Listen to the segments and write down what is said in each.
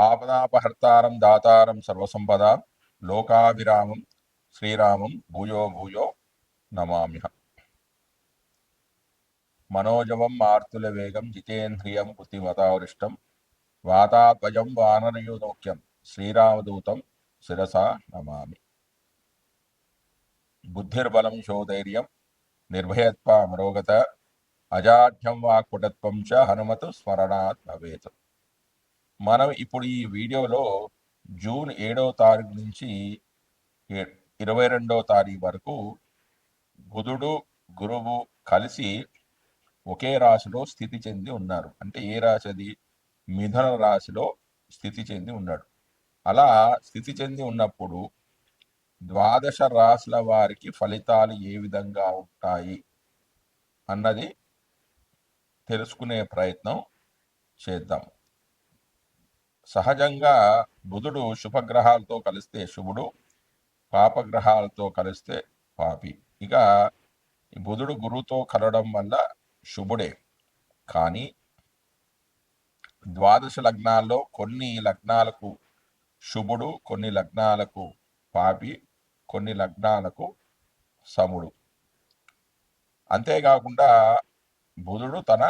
ఆపదాపహర్తారం దాతారం సర్వసంపద లోకాభిరామం శ్రీరామం భూయో భూయో నమామ్యహ. మనోజవం మార్తుల వేగం జితేంద్రియం బుద్ధిమతావృష్టం వాతాద్వయం వానరయోదోక్యం శ్రీరామదూతం శిరసా నమామి. బుద్ధిర్బలం శోధైర్యం నిర్భయత్వ అమరోగత అజాఢ్యం వాక్పుటత్వం చ హనుమతు స్మరణాత్ భవేత్. మనం ఇప్పుడు ఈ వీడియోలో జూన్ ఏడవ తారీఖు నుంచి ఇరవై రెండవ తారీఖు వరకు బుధుడు గురువు కలిసి ఒకే రాశిలో స్థితి చెంది ఉన్నారు. అంటే ఏ రాశి అది మిథున రాశిలో స్థితి చెంది ఉన్నాడు. అలా స్థితి చెంది ఉన్నప్పుడు ద్వాదశ రాశుల వారికి ఫలితాలు ఏ విధంగా ఉంటాయి అన్నది తెలుసుకునే ప్రయత్నం చేద్దాం. సహజంగా బుధుడు శుభగ్రహాలతో కలిస్తే శుభుడు పాపగ్రహాలతో కలిస్తే పాపి. ఇక బుధుడు గురువుతో కలవడం వల్ల శుభుడే. కానీ ద్వాదశ లగ్నాల్లో కొన్ని లగ్నాలకు శుభుడు కొన్ని లగ్నాలకు పాపి కొన్ని లగ్నాలకు సముడు. అంతేకాకుండా బుధుడు తన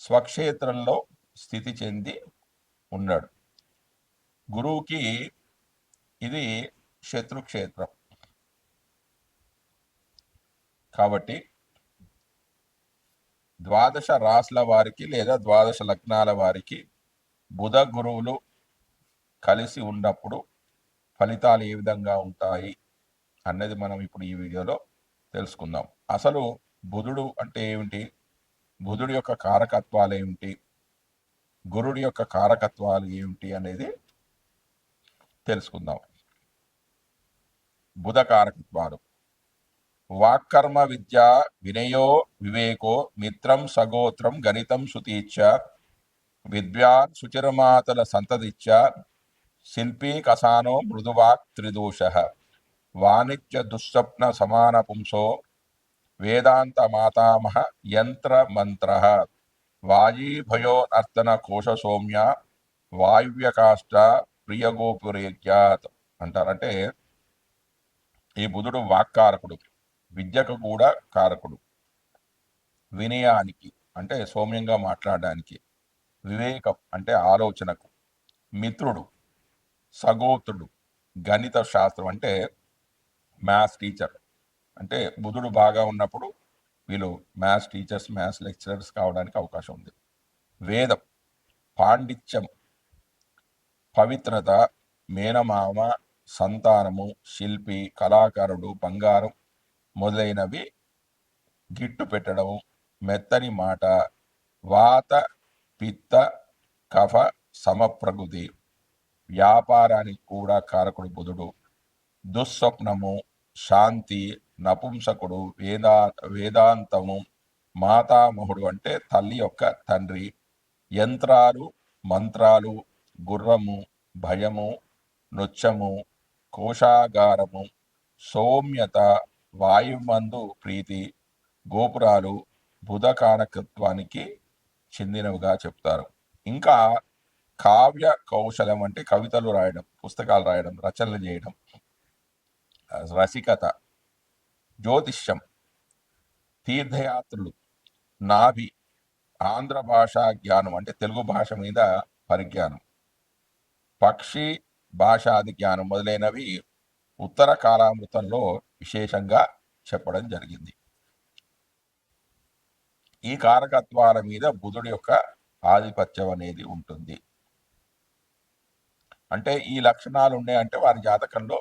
స్వక్షేత్రంలో స్థితి చెంది ఉన్నాడు. గురువుకి ఇది శత్రుక్షేత్రం. కాబట్టి ద్వాదశ రాసుల వారికి లేదా ద్వాదశ లగ్నాల వారికి బుధ గురువులు కలిసి ఉన్నప్పుడు ఫలితాలు ఏ విధంగా ఉంటాయి అన్నది మనం ఇప్పుడు ఈ వీడియోలో తెలుసుకుందాం. అసలు బుధుడు అంటే ఏమిటి? బుధుడి యొక్క కారకత్వాలు ఏమిటి? గురుడి యొక్క కారకత్వాలు ఏమిటి అనేది తెలుసుకుందాం. బుధ కారకత్వాలు. వాక్కర్మ విద్య వినయో వివేకో మిత్రం సగోత్రం గణితం సుతీచ్చ విద్వాన్ సుచిరమాతల సంతతిచ్చ శిల్పీ కసానో మృదువాక్ త్రిదోష వాణిజ్య దుస్వప్న సమాన పుంసో వేదాంత మాతామహ యంత్ర మంత్ర వాయీభయోనర్తన కోశ సౌమ్య వాయువ్యకాష్ట ప్రియగోపురేఖ్యాత్ అంటారంటే ఈ బుధుడు వాక్కారకుడు విద్యకు కూడా కారకుడు. వినయానికి అంటే సౌమ్యంగా మాట్లాడడానికి వివేకం అంటే ఆలోచనకు. మిత్రుడు సగోత్రుడు గణిత శాస్త్రం అంటే మ్యాథ్స్ టీచర్. అంటే బుధుడు బాగా ఉన్నప్పుడు వీళ్ళు మ్యాథ్స్ టీచర్స్ మ్యాథ్స్ లెక్చరర్స్ కావడానికి అవకాశం ఉంది. వేదం పాండిత్యం పవిత్రత మేనమామ సంతానము శిల్పి కళాకారుడు బంగారం మొదలైనవి గిట్టు పెట్టడం మెత్తని మాట వాత పిత్త కఫ సమప్రకృతి వ్యాపారానికి కూడా కారకుడు బుధుడు. దుస్వప్నము శాంతి నపుంసకుడు వేదా వేదాంతము మాతామహుడు అంటే తల్లి యొక్క తండ్రి. యంత్రాలు మంత్రాలు గుర్రము భయము నృత్యము కోశాగారము సౌమ్యత వాయుమందు ప్రీతి గోపురాలు బుధకారకత్వానికి చెందినవిగా చెప్తారు. ఇంకా కావ్య కౌశలం అంటే కవితలు రాయడం పుస్తకాలు రాయడం రచనలు చేయడం రసికత జ్యోతిష్యం తీర్థయాత్రలు నాభి ఆంధ్ర భాషా జ్ఞానం అంటే తెలుగు భాష మీద పరిజ్ఞానం. పక్షి భాషాది జ్ఞానం మొదలైనవి ఉత్తర కాలామృతంలో విశేషంగా చెప్పడం జరిగింది. ఈ కారకత్వాల మీద బుధుడి యొక్క ఆధిపత్యం అనేది ఉంటుంది. అంటే ఈ లక్షణాలు ఉన్నాయంటే వారి జాతకంలో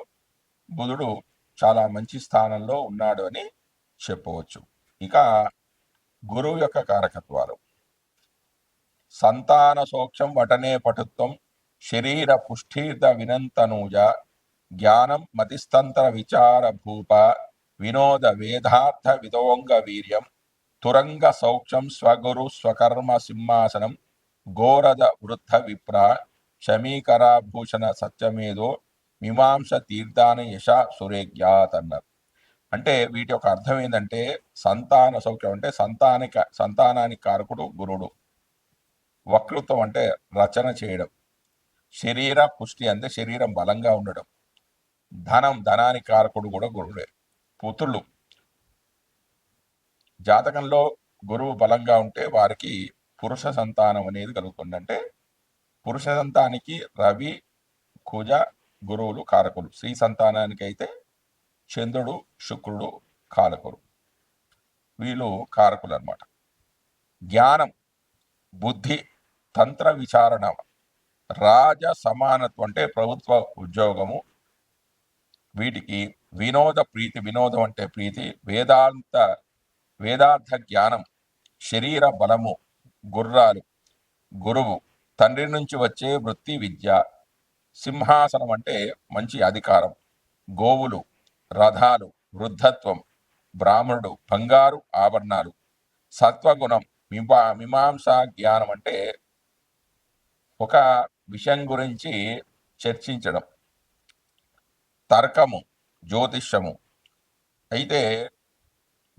బుధుడు చాలా మంచి స్థానంలో ఉన్నాడు అని చెప్పవచ్చు. ఇక గురువు యొక్క కారకత్వాలు. సంతాన సోక్షం వటనే పటుత్వం శరీర పుష్ఠీర్థ వినంతనూజ జ్ఞానం మతిస్తంత్ర విచార భూప వినోద వేదార్థ విదోంగ వీర్యం తురంగ సౌక్షం స్వగురు స్వకర్మ సింహాసనం గోరద వృద్ధ విప్ర క్షమీకరాభూషణ సత్యమేదో మీమాంస తీర్థాన యశ సురేఖ్యాత్ అన్నారు అంటే వీటి యొక్క అర్థం ఏంటంటే సంతాన సౌఖ్యం అంటే సంతానిక సంతానానికి కారకుడు గురుడు. వక్తృత్వం అంటే రచన చేయడం. శరీర పుష్టి అంటే శరీరం బలంగా ఉండడం. ధనం ధనానికి కారకుడు కూడా గురుడే. పుత్రులు. జాతకంలో గురువు బలంగా ఉంటే వారికి పురుష సంతానం అనేది కలుగుతుంది. అంటే పురుష సంతానికి రవి కుజ గురువులు కారకులు. స్త్రీ సంతానానికి అయితే చంద్రుడు శుక్రుడు కారకులు. వీళ్ళు కారకులు అన్నమాట జ్ఞానం బుద్ధి తంత్ర విచారణ రాజ సమానత్వం అంటే ప్రభుత్వ ఉద్యోగము. వీటికి వినోద ప్రీతి వినోదం అంటే ప్రీతి వేదాంత వేదార్థ జ్ఞానం శరీర బలము గుర్రాలు గురువు తండ్రి నుంచి వచ్చే వృత్తి విద్య సింహాసనం అంటే మంచి అధికారం. గోవులు రథాలు వృద్ధత్వం బ్రాహ్మణుడు బంగారు ఆభరణాలు. సత్వగుణం మిమా మీమాంసా జ్ఞానం అంటే ఒక విషయం గురించి చర్చించడం. తర్కము జ్యోతిష్యము. అయితే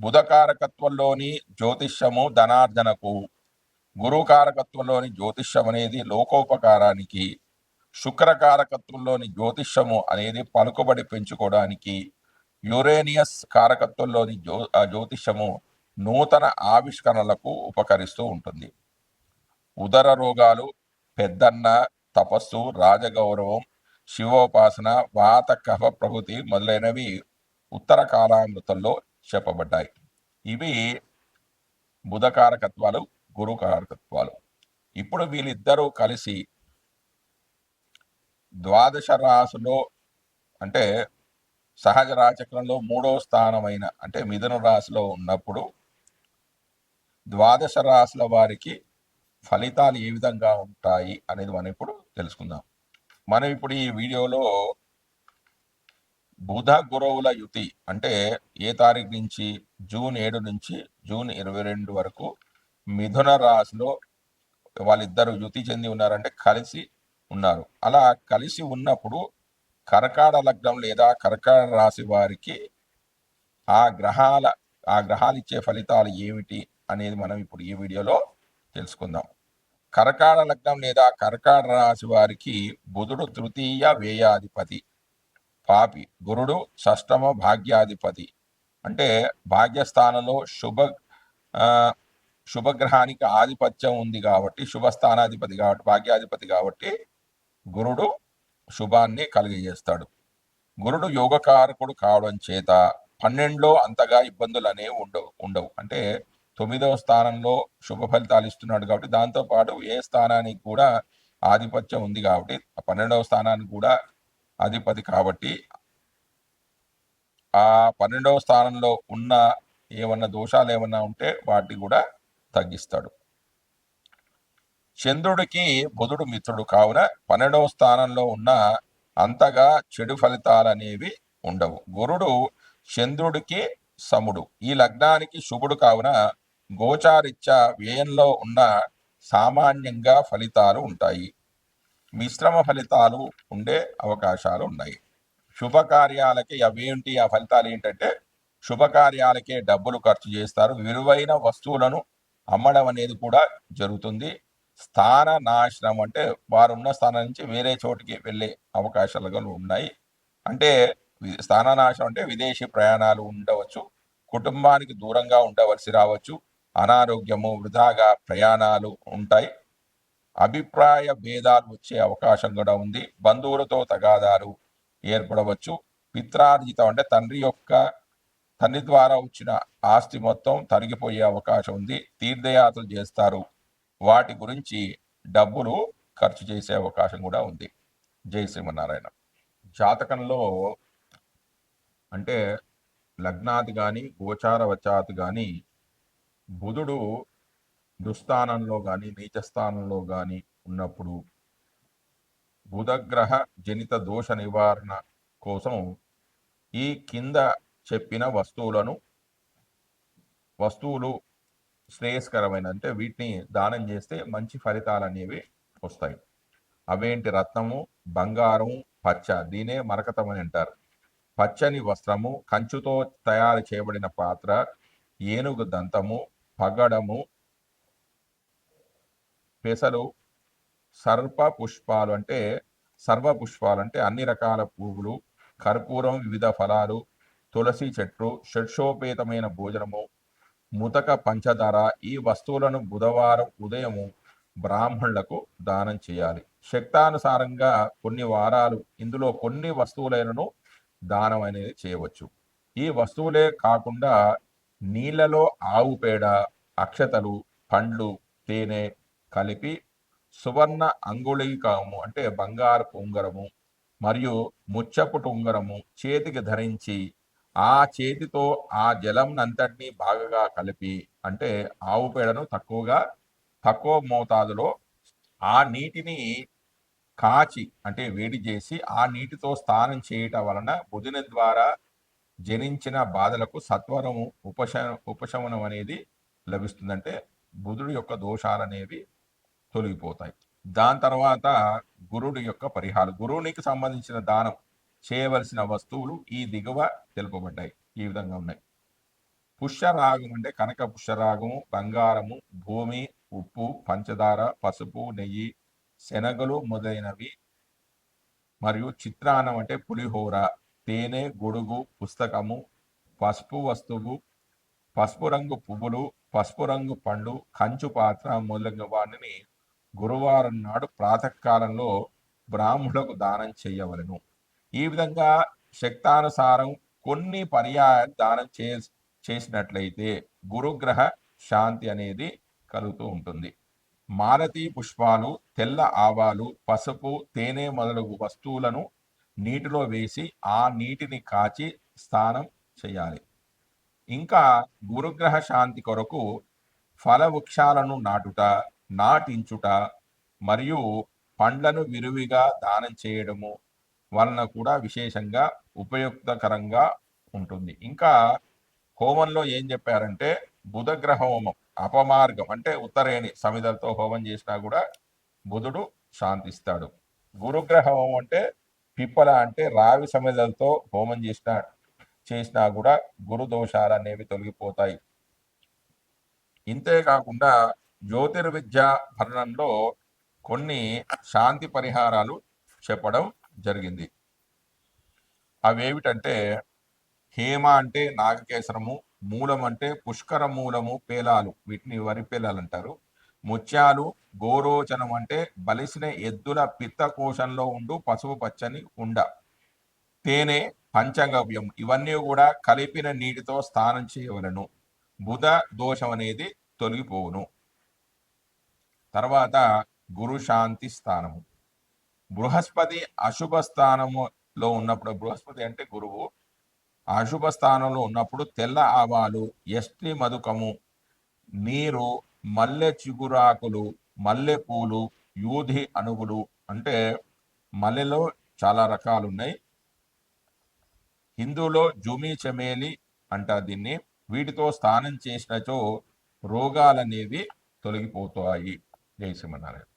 బుధకారకత్వంలోని జ్యోతిష్యము ధనార్జనకు గురుకారకత్వంలోని జ్యోతిష్యం అనేది లోకోపకారానికి శుక్రకారకత్వంలోని జ్యోతిష్యము అనేది పలుకుబడి పెంచుకోవడానికి యురేనియస్ కారకత్వంలోని జ్యో జ్యోతిష్యము నూతన ఆవిష్కరణలకు ఉపకరిస్తూ ఉంటుంది. ఉదర రోగాలు పెద్దన్న తపస్సు రాజగౌరవం శివోపాసన వాత కఫ ప్రకృతి మొదలైనవి ఉత్తర కాలామృతంలో చెప్పబడ్డాయి. ఇవి బుధకారకత్వాలు గురుకారకత్వాలు. ఇప్పుడు వీళ్ళిద్దరూ కలిసి ద్వాదశ రాశిలో అంటే సహజ రాచక్రంలో మూడో స్థానమైన అంటే మిథున రాశిలో ఉన్నప్పుడు ద్వాదశ రాశుల వారికి ఫలితాలు ఏ విధంగా ఉంటాయి అనేది మనం ఇప్పుడు తెలుసుకుందాం. మనం ఇప్పుడు ఈ వీడియోలో బుధ గురువుల యుతి అంటే ఏ తారీఖు నుంచి? జూన్ ఏడు నుంచి జూన్ ఇరవై రెండు వరకు మిథున రాశిలో వాళ్ళిద్దరు యుతి చెంది ఉన్నారంటే కలిసి ఉన్నారు. అలా కలిసి ఉన్నప్పుడు కరకాడ లగ్నం లేదా కరకాడ రాశి వారికి ఆ గ్రహాల ఆ గ్రహాలు ఇచ్చే ఫలితాలు ఏమిటి అనేది మనం ఇప్పుడు ఈ వీడియోలో తెలుసుకుందాం. కరకాడ లగ్నం లేదా కరకాడ రాశి వారికి బుధుడు తృతీయ వ్యయాధిపతి పాపి గురుడు షష్టమ భాగ్యాధిపతి. అంటే భాగ్యస్థానంలో శుభ శుభగ్రహానికి ఆధిపత్యం ఉంది కాబట్టి శుభస్థానాధిపతి కాబట్టి భాగ్యాధిపతి కాబట్టి గురుడు శుభాన్ని కలిగజేస్తాడు. గురుడు యోగకారకుడు కావడం చేత పన్నెండులో అంతగా ఇబ్బందులు అనేవి ఉండవు ఉండవు. అంటే తొమ్మిదవ స్థానంలో శుభ ఫలితాలు ఇస్తున్నాడు కాబట్టి దాంతోపాటు ఏ స్థానానికి కూడా ఆధిపత్యం ఉంది కాబట్టి పన్నెండవ స్థానానికి కూడా అధిపతి కాబట్టి ఆ పన్నెండవ స్థానంలో ఉన్న ఏమన్నా దోషాలు ఏమన్నా ఉంటే వాటిని కూడా తగ్గిస్తాడు. చంద్రుడికి బుధుడు మిత్రుడు కావున పన్నెండవ స్థానంలో ఉన్న అంతగా చెడు ఫలితాలు అనేవి ఉండవు. గురుడు చంద్రుడికి సముడు. ఈ లగ్నానికి శుభుడు కావున గోచారిత్య వ్యయంలో ఉన్న సామాన్యంగా ఫలితాలు ఉంటాయి. మిశ్రమ ఫలితాలు ఉండే అవకాశాలు ఉన్నాయి. శుభకార్యాలకి అవేంటి ఆ ఫలితాలు ఏంటంటే శుభకార్యాలకే డబ్బులు ఖర్చు చేస్తారు. విలువైన వస్తువులను అమ్మడం అనేది కూడా జరుగుతుంది. స్థాన నాశనం అంటే వారు ఉన్న స్థానం నుంచి వేరే చోటికి వెళ్ళే అవకాశాలు కూడా ఉన్నాయి. అంటే స్థాన నాశనం అంటే విదేశీ ప్రయాణాలు ఉండవచ్చు కుటుంబానికి దూరంగా ఉండవలసి రావచ్చు అనారోగ్యము వృధాగా ప్రయాణాలు ఉంటాయి. అభిప్రాయ భేదాలు వచ్చే అవకాశం కూడా ఉంది. బంధువులతో తగాదాలు ఏర్పడవచ్చు. పిత్రార్జితం అంటే తండ్రి యొక్క తండ్రి ద్వారా వచ్చిన ఆస్తి మొత్తం తరిగిపోయే అవకాశం ఉంది. తీర్థయాత్రలు చేస్తారు. వాటి గురించి డబ్బులు ఖర్చు చేసే అవకాశం కూడా ఉంది. జై శ్రీమన్నారాయణ. జాతకంలో అంటే లగ్నాది కానీ గోచార వచాత్ కానీ బుధుడు దుస్థానంలో కానీ నీచస్థానంలో కానీ ఉన్నప్పుడు బుధగ్రహ జనిత దోష నివారణ కోసం ఈ కింద చెప్పిన వస్తువులను వస్తువులు శ్రేయస్కరమైన అంటే వీటిని దానం చేస్తే మంచి ఫలితాలు అనేవి వస్తాయి. అవేంటి? రత్నము బంగారం పచ్చ. దీనే మరకతం అని అంటారు. పచ్చని వస్త్రము కంచుతో తయారు చేయబడిన పాత్ర ఏనుగు దంతము పగడము పెసలు సర్ప పుష్పాలు అంటే సర్వ పుష్పాలు అంటే అన్ని రకాల పువ్వులు కర్పూరం వివిధ ఫలాలు తులసి చెట్టు షడ్షోపేతమైన భోజనము ముతక పంచదార ఈ వస్తువులను బుధవారం ఉదయము బ్రాహ్మణులకు దానం చేయాలి. శక్తానుసారంగా కొన్ని వారాలు ఇందులో కొన్ని వస్తువులైనను దానం అనేది చేయవచ్చు. ఈ వస్తువులే కాకుండా నీళ్ళలో ఆవు పేడ అక్షతలు పండ్లు తేనె కలిపి సువర్ణ అంగుళీకము అంటే బంగారపు ఉంగరము మరియు ముచ్చపుటు ఉంగరము చేతికి ధరించి ఆ చేతితో ఆ జలంనంతటినీ బాగా కలిపి అంటే ఆవు పేడను తక్కువగా తక్కువ మోతాదులో ఆ నీటిని కాచి అంటే వేడి చేసి ఆ నీటితో స్నానం చేయటం వలన బుధుని ద్వారా జనించిన బాధలకు సత్వరము ఉపశ ఉపశమనం అనేది లభిస్తుందంటే బుధుడి యొక్క దోషాలు అనేవి తొలగిపోతాయి. దాని తర్వాత గురుడి యొక్క పరిహారం. గురువునికి సంబంధించిన దానం చేయవలసిన వస్తువులు ఈ దిగువ తెలుపబడ్డాయి. ఈ విధంగా ఉన్నాయి. పుష్యరాగం అంటే కనక పుష్యరాగము బంగారము భూమి ఉప్పు పంచదార పసుపు నెయ్యి శనగలు మొదలైనవి. మరియు చిత్రాన్నం అంటే పులిహోర తేనె గొడుగు పుస్తకము పసుపు వస్తువు పసుపు రంగు పువ్వులు పసుపు రంగు పండు కంచు పాత్ర మొదలైన వాటిని గురువారం నాడు ప్రాతకాలంలో బ్రాహ్మణులకు దానం చేయవలను. ఈ విధంగా శక్తానుసారం కొన్ని పర్యాయాలు దానం చే చేసినట్లయితే గురుగ్రహ శాంతి అనేది కలుగుతూ ఉంటుంది. మాలతీ పుష్పాలు తెల్ల ఆవాలు పసుపు తేనె మొదలగు వస్తువులను నీటిలో వేసి ఆ నీటిని కాచి స్నానం చేయాలి. ఇంకా గురుగ్రహ శాంతి కొరకు ఫల వృక్షాలను నాటుట నాటించుట మరియు పండ్లను విరివిగా దానం చేయడము వలన కూడా విశేషంగా ఉపయుక్తకరంగా ఉంటుంది. ఇంకా హోమంలో ఏం చెప్పారంటే బుధగ్రహ హోమం అపమార్గం అంటే ఉత్తరేణి సమిధలతో హోమం చేసినా కూడా బుధుడు శాంతిస్తాడు. గురుగ్రహ హోమం అంటే పిప్పల అంటే రావి సమిధలతో హోమం చేసిన చేసినా కూడా గురు దోషాలు అనేవి తొలగిపోతాయి. ఇంతే కాకుండా జ్యోతిర్విద్య భరణంలో కొన్ని శాంతి పరిహారాలు చెప్పడం జరిగింది. అవేమిటంటే హేమ అంటే నాగకేసరము మూలం అంటే పుష్కర మూలము పేలాలు. వీటిని వరి పేలాలు అంటారు. ముత్యాలు గోరోచనం అంటే బలిసిన ఎద్దుల పిత్త కోశంలో ఉండు పసుపు పచ్చని ఉండ. తేనె పంచగవ్యం ఇవన్నీ కూడా కలిపిన నీటితో స్నానం చేయవలను. బుధ దోషం అనేది తొలగిపోవును. తర్వాత గురు శాంతి స్థానము. బృహస్పతి అశుభ స్థానములో ఉన్నప్పుడు బృహస్పతి అంటే గురువు అశుభ స్థానంలో ఉన్నప్పుడు తెల్ల ఆవాలు ఎస్టి మధుకము నీరు మల్లె చిగురాకులు మల్లె పూలు యూధి అణువులు అంటే మల్లెలో చాలా రకాలు ఉన్నాయి హిందూలో జుమి చమేలి అంటారు దీన్ని. వీటితో స్నానం చేసినచో రోగాలనేవి తొలగిపోతాయి. జై శ్రీమన్నారాయణ.